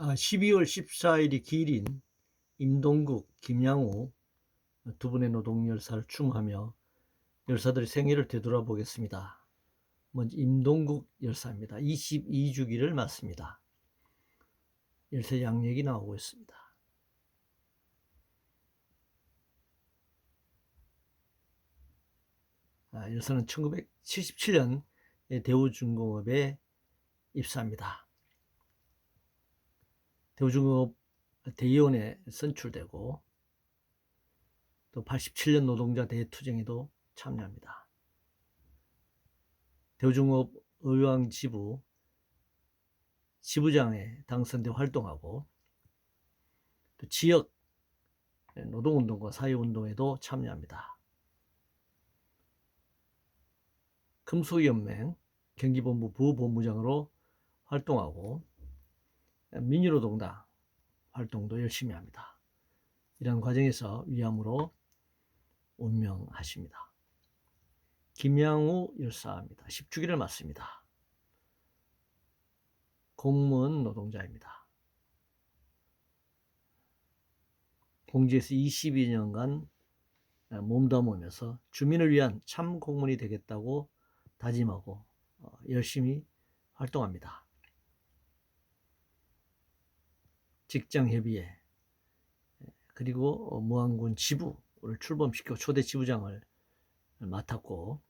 12월 14일이 기일인 임동국, 김양우 두 분의 노동 열사를 추모하며 열사들의 생애를 되돌아보겠습니다. 먼저 임동국 열사입니다. 22주기를 맞습니다. 열사 양력이 나오고 있습니다. 아, 열사는 1977년 대우중공업에 입사합니다. 대우중공업 대의원에 선출되고 또 87년 노동자 대투쟁에도 참여합니다. 대우중공업 의왕 지부 지부장에 당선돼 활동하고 또 지역 노동운동과 사회운동에도 참여합니다. 금속연맹 경기본부 부본부장으로 활동하고 민주노동당 활동도 열심히 합니다. 이런 과정에서 위암으로 운명하십니다. 김양우 열사입니다. 10주기를 맞습니다. 공무원 노동자입니다. 공지에서 22년간 몸담으면서 주민을 위한 참 공무원이 되겠다고 다짐하고 어, 열심히 활동합니다. 직장협의회 그리고 어, 무안군 지부를 출범시켜 초대 지부장을 맡았고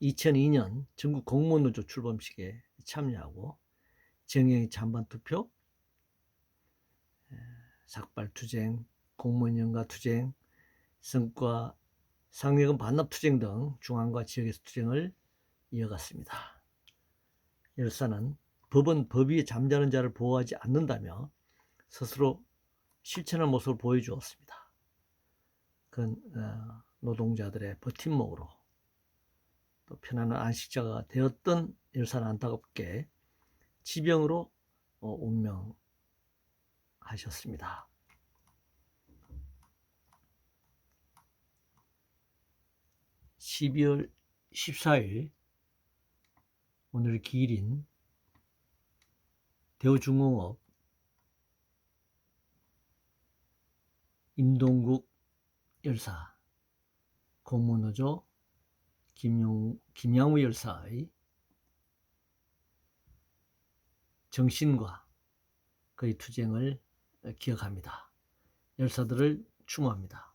2002년 전국 공무원노조 출범식에 참여하고 정형의 찬반 투표, 삭발 투쟁, 공무원 연가 투쟁, 성과 상여금 반납 투쟁 등 중앙과 지역에서 투쟁을 이어갔습니다. 열사는 법은 법 위에 잠자는 자를 보호하지 않는다며 스스로 실천한 모습을 보여주었습니다. 그건 어, 노동자들의 버팀목으로 또 편안한 안식자가 되었던 열사는 안타깝게 지병으로 어, 운명하셨습니다. (12월 14일) 오늘 기일인 대우중공업 임동국 열사, 공무노조 김용, 김양우 열사의 정신과 그의 투쟁을 기억합니다. 열사들을 추모합니다.